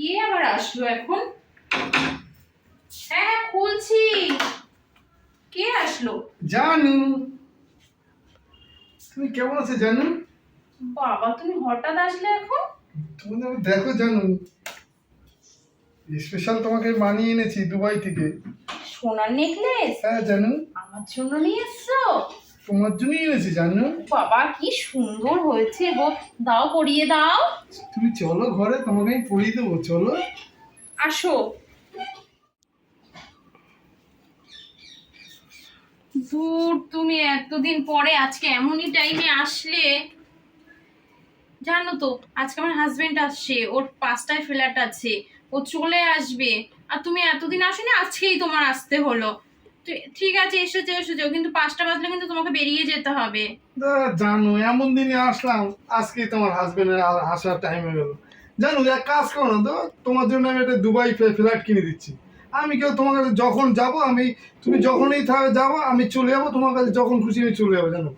কে আবার আসলো এখন? হ্যাঁ খুলছি। কে আসলো? জানু। তুমি কেমন আছো জানু? বাবা তুমি হঠাৎ আসলে এখন? তুমি দেখো জানু স্পেশাল তোমাকে মানিয়ে এনেছি দুবাই থেকে। সোনার নেকলেস হ্যাঁ জানু। আমার জন্য নিয়ে এসছো? তোমার জন্যই এনেছি জানু? বাবা কি সুন্দর হয়েছে গো। দাও পরিয়ে দাও। তুমি চলো ঘরে তোমাকে আমি পরিয়ে দেবো চলো। আসো। দূর তুমি এতদিন পরে আজকে এমনই টাইমে আসলে। জানো তো আজকে আমার হাজবেন্ড আসছে ওর পাঁচটায় ফ্ল্যাট আছে ও চলে আসবে। আর তুমি এতদিন আসো না আজকেই তোমার আসতে হলো। ঠিক আছে এসেছ এসেছ কিন্তু পাঁচটা বাজলে কিন্তু তোমাকে বেরিয়ে যেতে হবে। জানো এমন দিনে আসলাম আজকে তোমার হাজবেন্ডের আসার টাইম হয়ে গেল। জানো এক কাজ করো না তো তোমার জন্য আমি একটা দুবাই ফ্ল্যাট কিনে দিচ্ছি। আমি কেউ তোমার কাছে যখন যাব আমি তুমি যখনই যাব আমি চলে যাব তোমার কাছে যখন খুশি আমি চলে যাব জানো।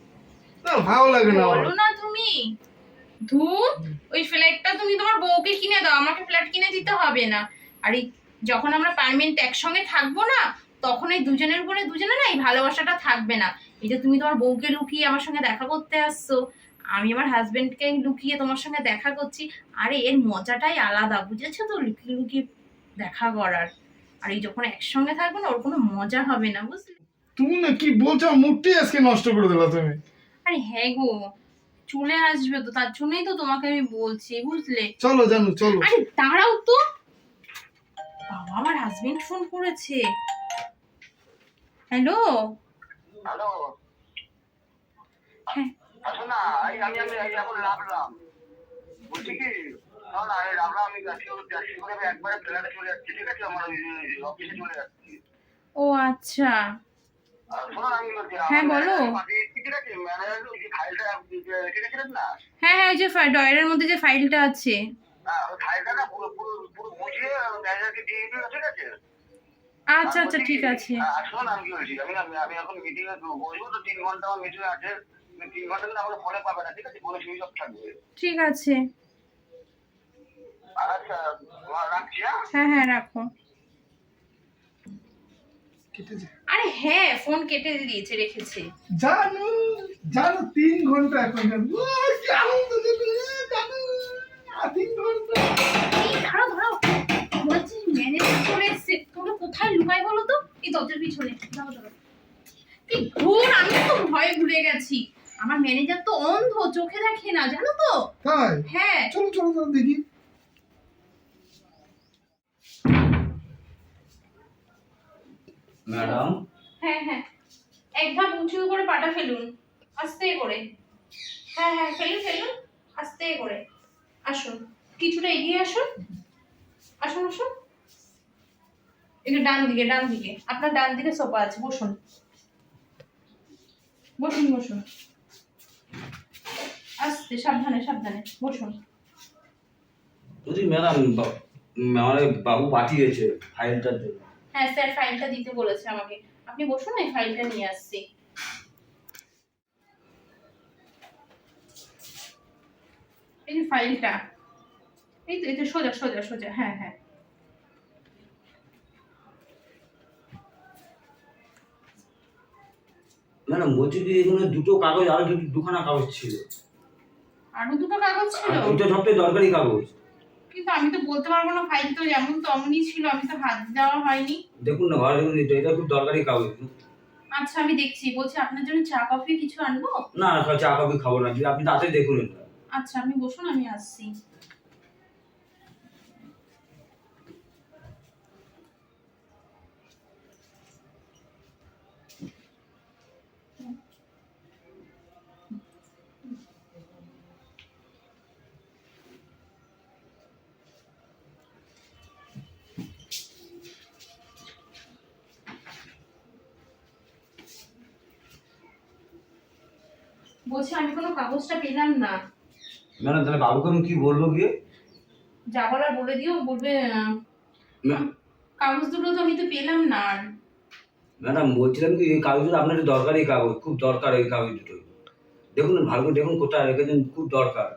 না ভালো লাগে না বলো না তুমি। ধুর ওই ফ্ল্যাটটা তুমি তোমার বউকে কিনে দাও আমাকে ফ্ল্যাট কিনে দিতে হবে না। আর যখন আমরা পারমানেন্ট একসঙ্গে থাকব না তখন এই দুজনের উপরে দুজনে না এই ভালোবাসাটা থাকবে না। এই যে তুমি তোমার বউকে লুকিয়ে আমার সঙ্গে দেখা করতে আসছো আমি আমার হাজবেন্ডকে লুকিয়ে তোমার সঙ্গে দেখা করছি আরে এর মজাটাই আলাদা বুঝেছ তো? লুকিয়ে লুকিয়ে দেখা করার। আর এই যখন একসঙ্গে থাকব না ওর কোনো মজা হবে না বুঝলে? তুমি না কি বলছো? মুডটি আজকে নষ্ট করে দিলা তুমি। আরে হ্যাঁ গো চলে আসবে তো তার জন্যই তো তোমাকে আমি বলছি বুঝলে? চলো জানো চলো। আরে দাঁড়াও তো। বাবা আমার হাজবেন্ড ফোন করেছে। হ্যালো? হ্যালো। হ্যাঁ। না এই আমি আমি এখন লাভলাম। বলছি কি না না এই আমি যাচ্ছি যাচ্ছি করে আমি একবারে ফ্ল্যাটে চলে যাচ্ছি ঠিক আছে? আমার অফিসে চলে যাচ্ছি। ও আচ্ছা। হ্যাঁ, বলো। হ্যাঁ হ্যাঁ ওই যে ডয়ের মধ্যে যে ফাইলটা আছে। ওই ফাইলটা না পুরো পুরো পুরো বুঝিয়ে ম্যানেজারকে দিয়ে দিও ঠিক আছে? আচ্ছা আচ্ছা ঠিক আছে। আর শোনো আমি কি বলছি আমি আমি আমি এখন মিটিং এ বসবো তো তিন ঘণ্টা আমার মিটিং আছে তিন ঘণ্টা কিন্তু আমাকে ফোনে পাবে না ঠিক আছে? ফোনে সুইচ অফ থাকবে। ঠিক আছে। আচ্ছা রাখছি হ্যাঁ? হ্যাঁ হ্যাঁ রাখো। আরে হ্যাঁ ফোন কেটে দিয়েছে রেখেছে। জানো জানো তিন ঘণ্টা এখন জানো। আনন্দ দেবে, জানো। আর তিন ঘণ্টা। এই দাঁড়াও দাঁড়াও। বলছি ম্যানেজার চলে এসছে তোমরা কোথায় লুকাই বলো তো? এই দরজার পিছনে। দাও দাও কি ঘোর আমি তো ভয়ে ভুলে গেছি। আমার ম্যানেজার তো অন্ধ চোখে দেখে না জানো তো? তাই? হ্যাঁ। চলো চলো চলো দেখি। ম্যাডাম? হ্যাঁ হ্যাঁ। এক ধাপ উঁচু করে পাটা ফেলুন। আস্তে করে। হ্যাঁ হ্যাঁ ফেলুন ফেলুন। আস্তে করে। আসুন। কিছুটা এগিয়ে আসুন। আসুন আসুন। একটু ডান দিকে ডান দিকে। আপনার ডান দিকে সোফা আছে বসুন। বসুন বসুন। আস্তে সাবধানে সাবধানে বসুন। বলছি ম্যাডাম আমার বাবু পাঠিয়েছে ফাইলটার জন্য। হ্যাঁ স্যার ফাইলটা দিতে বলেছে আমাকে। আপনি বসুন এই ফাইলটা নিয়ে আসছি। এই ফাইলটা। এই তো তো সোজা সোজা সোজা হ্যাঁ হ্যাঁ। ম্যাডাম বলছি কি এখানে দুটো কাগজ আর দুটো দুখানা কাগজ ছিল। আরও দুটো কাগজ ছিল? দুটো সবটাই দরকারি কাগজ। কিন্তু আমি তো বলতে পারব না ফাইল তো যেমন তেমনই ছিল আমি তো হাত দেওয়া হয়নি। দেখুন না দেখুন এটা এটা খুব দরকারি কাগজ। আচ্ছা আমি দেখছি। বলছি আপনার জন্য চা কফি কিছু আনব? না চা কফি খাব না আপনি তাড়াতাড়ি দেখুন আচ্ছা আপনি বসুন আমি আসছি। বলছি আমি কোনো কাগজটা পেলাম না। ম্যাডাম তাহলে বাবুকে আমি কি বলব গিয়ে? যা বলার বলে দিও বলবে কাগজ দুটো তো আমি তো পেলাম না আর। ম্যাডাম বলছিলাম কি এই কাগজগুলো আপনার একটু দরকারি কাগজ খুব দরকার এই কাগজ দুটো দেখুন ভালো করে দেখুন কোথায় রেখেছেন খুব দরকার।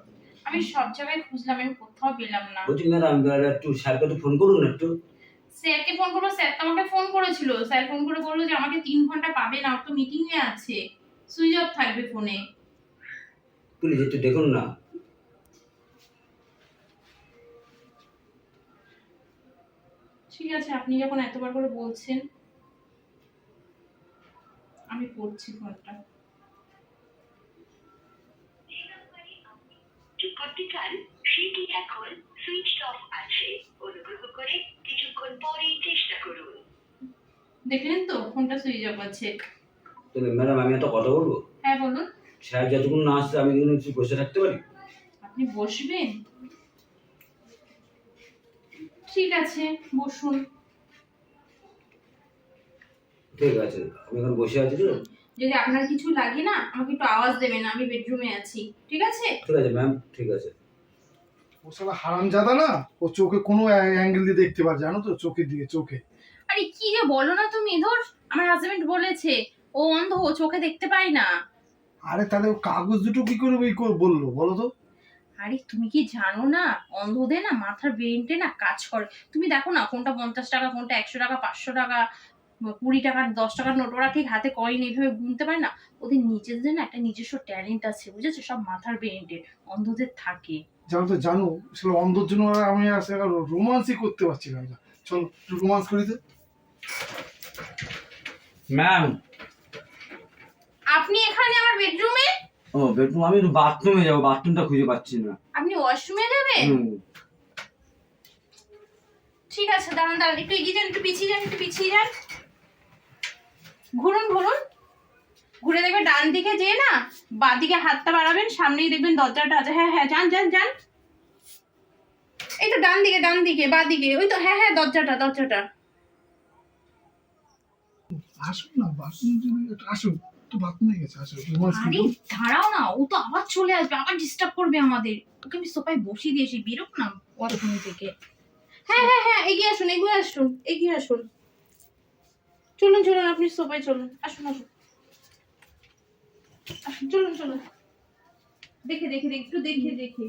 আমি সব জায়গায় খুঁজলাম আমি কোথাও পেলাম না। বলছি ম্যাডাম একটু স্যারকে একটু ফোন করুন না একটু। স্যারকে ফোন করব? স্যার তো আমাকে ফোন করেছিল। স্যার ফোন করে বলল যে আমাকে তিন ঘণ্টা পাবে না তো মিটিং এ আছে। সুইচ অফ থাকবে ফোনে প্লিজ একটু দেখুন না। ঠিক আছে আপনি যখন এতবার করে বলছেন আমি পড়ছি ফোনটা যোগ করতে চান সেটি এখন সুইচ অফ আছে অনুগ্রহ করে কিছুক্ষণ পরে চেষ্টা করুন। দেখলেন তো ফোনটা সুইচ অফ আছে। তাহলে ম্যাডাম আমি একটা কথা বলব? হ্যাঁ বলুন। স্যার যতক্ষণ না আসছে আমি কিন্তু একটু বসে থাকতে পারি? আপনি বসবেন? ঠিক আছে বসুন। ঠিক আছে আমি এখন বসে আছি তো যদি আপনার কিছু লাগে না আমাকে একটু আওয়াজ দেবেন আমি বেডরুমে আছি ঠিক আছে? ঠিক আছে ম্যাম ঠিক আছে। ও সালা হারামজাদা না? ও চোখে কোনো অ্যাঙ্গেল দিয়ে দেখতে পারে জানো তো চোখের দিকে চোখে। আরে কি যে বলো না তুমি ধর আমার হাজবেন্ড বলেছে ও অন্ধ ও চোখে দেখতে পায় না। আরে তাহলে কাগজ দুটো কি করে ওই করে বলল বলো তো। আরে তুমি কি জানো না? অন্ধদের না মাথার ব্রেনটে না কাজ করে। তুমি দেখো না কোনটা পঞ্চাশ টাকা কোনটা একশো টাকা পাঁচশো টাকা কুড়ি টাকার দশ টাকার নোট ওরা ঠিক হাতে কয়েন এইভাবে গুনতে পারে না? ওদের নিজেদের না একটা নিজস্ব ট্যালেন্ট আছে বুঝেছ? সব মাথার ব্রেনটে অন্ধদের থাকে। জানো তো জানো আসলে অন্ধর জন্য আমি আসলে রোমান্সই করতে পারছিলাম না। চল রোমান্স করি তো। ম্যাম আপনি এখানে আমার বেডরুমে ও বেডরুম আমি একটু বাথরুমে যাব বাথরুমটা খুঁজে পাচ্ছি না। আপনি ওয়াশরুমে যাবেন? হুম। ঠিক আছে দাঁড়ান দাঁড়ান একটু এগিয়ে যান একটু পিছিয়ে যান একটু পিছিয়ে যান। ঘুরুন ঘুরুন। ঘুরে দেখবেন ডান দিকে যেয়ে না বাঁ দিকে হাতটা বাড়াবেন সামনেই দেখবেন দরজাটা আছে। হ্যাঁ হ্যাঁ যান যান যান। এই তো ডান দিকে ডান দিকে বাঁ দিকে ওই তো হ্যাঁ হ্যাঁ দরজাটা দরজাটা। আসুন না বাথরুম আসুন। তো বাথরুমে গেছে রোমান্স আরে দাঁড়াও না ও তো আবার চলে আসবে আবার ডিস্টার্ব করবে আমাদের। ওকে আমি সোফায় বসিয়ে দিয়েছি বেরোক না ওয়াশরুম থেকে। হ্যাঁ হ্যাঁ হ্যাঁ এগিয়ে আসুন এগিয়ে আসুন এগিয়ে আসুন। চলুন চলুন আপনি সোফায় চলুন আসুন আসুন। আসুন চলুন চলুন। দেখে দেখে দেখে একটু দেখে দেখে।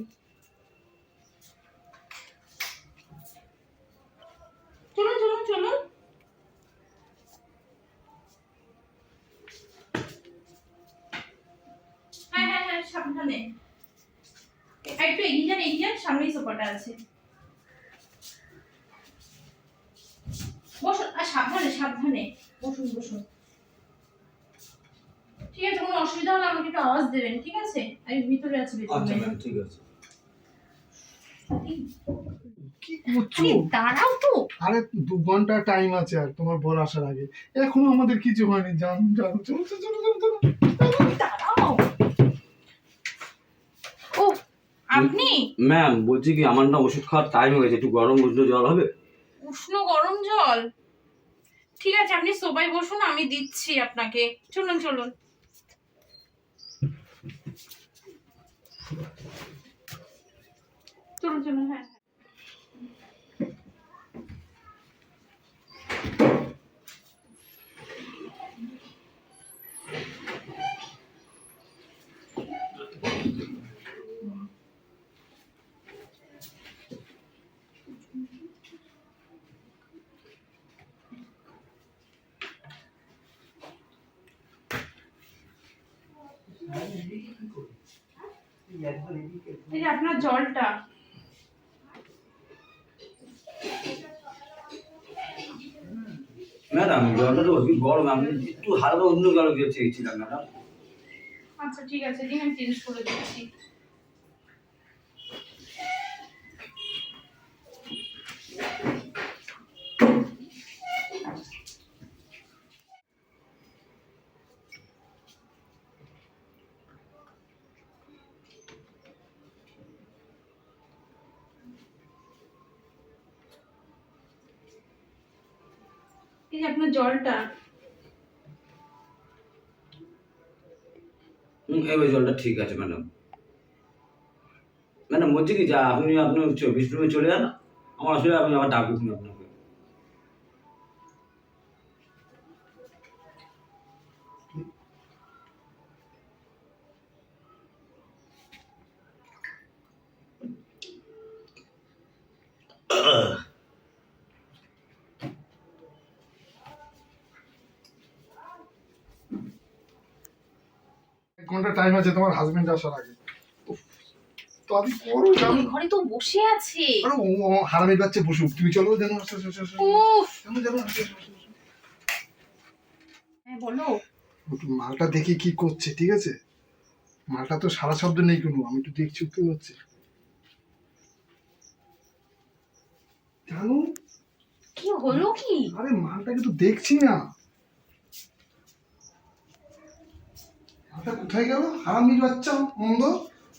আর একটু এগিয়ে যান এগিয়ে যান সামনেই সোফাটা আছে। বসুন আর সাবধানে সাবধানে। বসুন বসুন। ঠিক আছে কোনো অসুবিধা হলে আমাকে একটু আওয়াজ দেবেন ঠিক আছে? আমি ভিতরে আছি আচ্ছা ম্যাম ঠিক আছে। দাঁড়াও তো। আরে দু ঘণ্টা টাইম আছে আর তোমার বর আসার আগে। এখনও আমাদের কিছু হয়নি জান জান চলো চলো আপনি? ম্যাম বলছি কি আমার না ওষুধ খাওয়ার টাইম হয়ে গেছে একটু গরম উষ্ণ জল হবে? উষ্ণ গরম জল? ঠিক আছে আপনি সবাই বসুন আমি দিচ্ছি আপনাকে। চলুন চলুন। চলুন চলুন হ্যাঁ। এই যে আপনার জলটা। ম্যাডাম জলটা তো অতি গরম আমি একটু হালকা অন্য কারও দিয়ে চেয়েছিলাম ম্যাডাম? আচ্ছা ঠিক আছে দিন আমি চেঞ্জ করে দিচ্ছি। এই যে আপনার জলটা। এবার জলটা ঠিক আছে, ম্যাডাম। ম্যাডাম, বলছি কি, যা, আপনি আপনার রুমে চলে যান। আমার আসলে আপনি আমার ডাকবো না এক ঘণ্টা টাইম আছে তোমার হাজবেন্ড আসার আগে। উফ, তাড়াতাড়ি করো ওই ঘরে তো বসে আছে। আরে ও হারামির বাচ্চা বসুক তুমি চলো যেন। উফ। হ্যাঁ বলো। মালটা দেখি কি করছে ঠিক আছে? মালটা তো সারা শব্দ নেই কোনো আমি একটু দেখছি কি হচ্ছে। জানো? কি হলো কি? আরে মালটাকে তো দেখছি না। কোথায় গেল? হারামির বাচ্চা মন্দ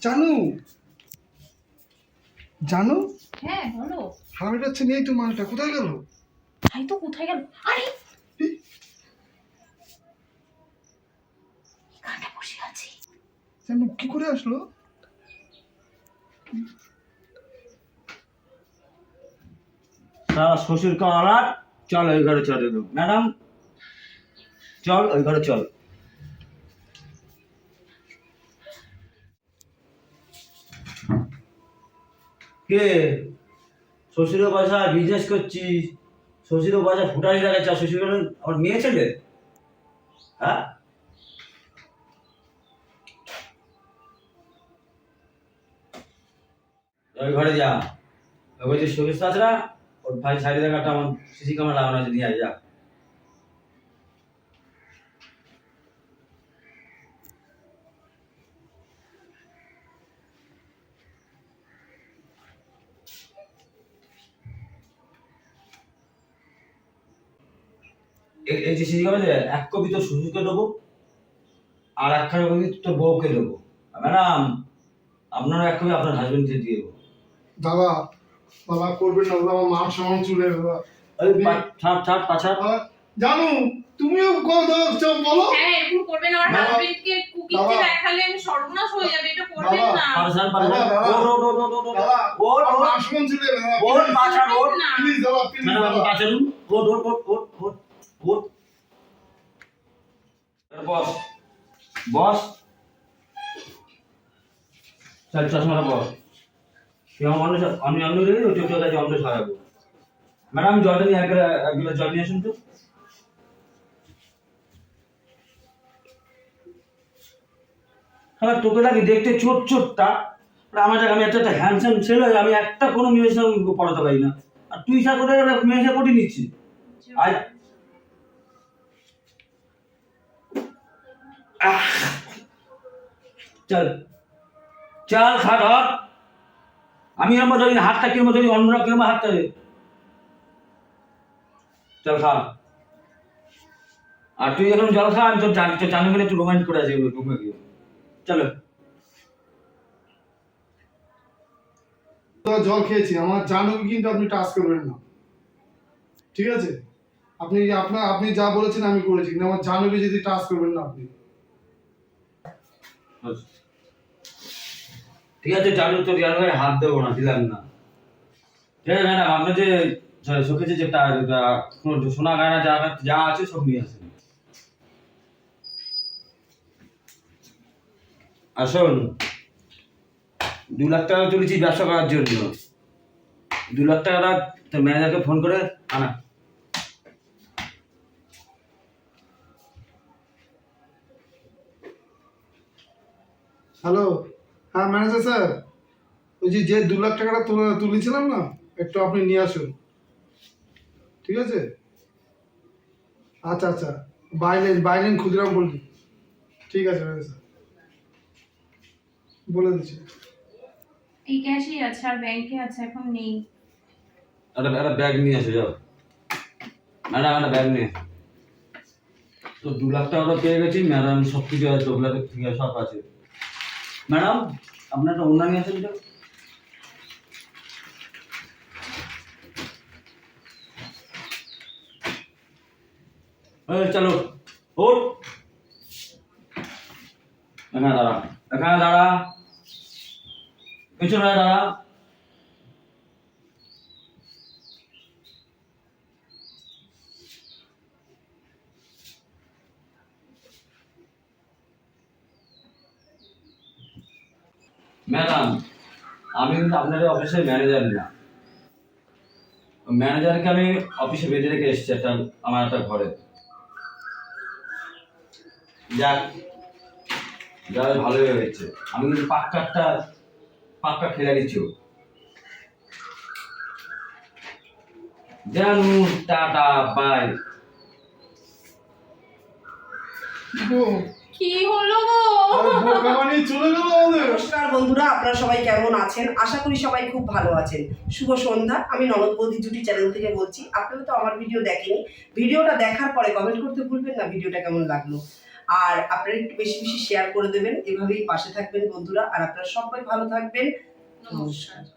জানু। জানো? হ্যাঁ বলো। হারামির বাচ্চা নেই তো মালটা কোথায় গেল? ভাই তো কোথায় গেল? আরে! বসে আছে। জানো কি করে আসলো? সারা শ্বশুর কালার চল ওই ঘরে চল ম্যাডাম চল ওই ঘরে চল। কে? শ্বশুরের পয়সা বিজনেস করছিস। শ্বশুরের পয়সা ফুটানি লাগাচ্ছ শ্বশুর আমার মেয়ে ছেলে? হ্যাঁ? ওই ঘরে যা। ওই বলছি শরীর তাছাড়া ওর ভাই সাইডে দেখাটা আমার সিসি ক্যামেরা লাগানো আছে, নিয়ে যা। এই- যে সিসি ক্যামেরা এক কপি তোর শ্বশুরকে দেবো আর একখানা কপি তোর বউকে দেবো। ম্যাডাম আপনার এক কপি আপনার হাজবেন্ডকে দিয়ে দেবো। দাদা দাদা করবেন না দাদা আমার মান সম্মান চলে ওই ছাড় ছাড় দাদা, জানু তুমিও কো দাও বলো। হ্যাঁ এরকম করবেন আমার হাজবেন্ডকে বাবা। দেখালে আমি সর্বনাশ হয়ে যাবে এটা করবেন না। ওট ওট ওট ওট দাদা ওট আমার ওট মান সম্মান চলে ওট পাছাড় ওট প্লিজ দাদা প্লিজ দাদা পাছাড় ওট ওট ওট ওট বস। বস। বস। আমার আমি ওই ম্যাডাম নিয়ে জল নিয়ে আসুন তো। হ্যাঁ তোকে লাগে দেখতে ছোট ছোটটা আর, আমার আমি একটা একটা হ্যান্ডসাম ছেলে, আমি একটা কোনো মেয়ের সঙ্গে পড়াতে পারি না। আর তুই সা করে মেয়ের সাথে পটি নিচ্ছি আজ চল। চল ধর আমি এরম ধরি হাতটা কিরম ধরি অন্যরা কিরম হাতটা। চল, খা। আর তুই এখন জল খা, আমি তোর জানি তোর জানি একটু রোমান্স করে আছি রুমে গিয়ে। চলো। জল খেয়েছি, আমার জানুকে কিন্তু আপনি টাচ করবেন না। ঠিক আছে? আপনি আপনার আপনি যা বলেছেন আমি করেছি, কিন্তু আমার জানুকে যদি টাচ করবেন না আপনি। ঠিক আছে, চালু তোর জানো হাত দেবো না, দিলাম না। ঠিক আছে, ম্যাডাম আপনার যে শোকেছে যে সোনা গায়না যা যা আছে, সব নিয়ে আসেন। আসুন দু লাখ টাকা তুলেছি ব্যবসা করার জন্য। দু লাখ টাকাটা ম্যানেজারকে ফোন করে আনা। হ্যালো হ্যাঁ ম্যানেজার স্যার ওই যে যে দু লাখ টাকাটা তুলেছিলাম না একটু আপনি নিয়ে আসুন। ঠিক আছে? আচ্ছা আচ্ছা। বাইলেন বাইলেন ক্ষুদিরাম বললি ঠিক আছে ম্যানেজার স্যার বলে দিচ্ছি। এই ক্যাশই আছে আর ব্যাংকে আছে এখন নেই। একটা একটা ব্যাগ নিয়ে এসে যাও। ম্যাডাম একটা ব্যাগ নিয়ে তো দু লাখ টাকা তো পেয়ে গেছি ম্যাডাম সব কিছু আছে ওগুলো ঠিক আছে সব আছে। ম্যাডাম আপনার একটা অন্য নিয়ে আসেন তো এই, চলো ওঠ এখানে দাঁড়া এখানে দাঁড়া পেছনে দাঁড়া ম্যাডাম, আমি কিন্তু আপনার অফিসের ম্যানেজার না। ম্যানেজারকে আমি অফিসে বেঁধে রেখে এসেছি একটা, আমার একটা ঘরে। যাক যা ভালোই হয়েছে। আমি কিন্তু পাক্কাটা পাক্কা খেলে দিচ্ছি টাটা, বাই। কি হলো গো? আরে চলে গেল নমস্কার বন্ধুরা আপনারা সবাই কেমন আছেন? আশা করি সবাই খুব ভালো আছেন। শুভ সন্ধ্যা আমি ননদ বৌদি জুটি চ্যানেল থেকে বলছি। আপনারা তো আমার ভিডিও দেখেনি ভিডিওটা দেখার পরে কমেন্ট করতে ভুলবেন না ভিডিওটা কেমন লাগল। আর আপনারা একটু বেশি বেশি শেয়ার করে দেবেন। এভাবেই পাশে থাকবেন বন্ধুরা। আর আপনারা সবাই ভালো থাকবেন। নমস্কার।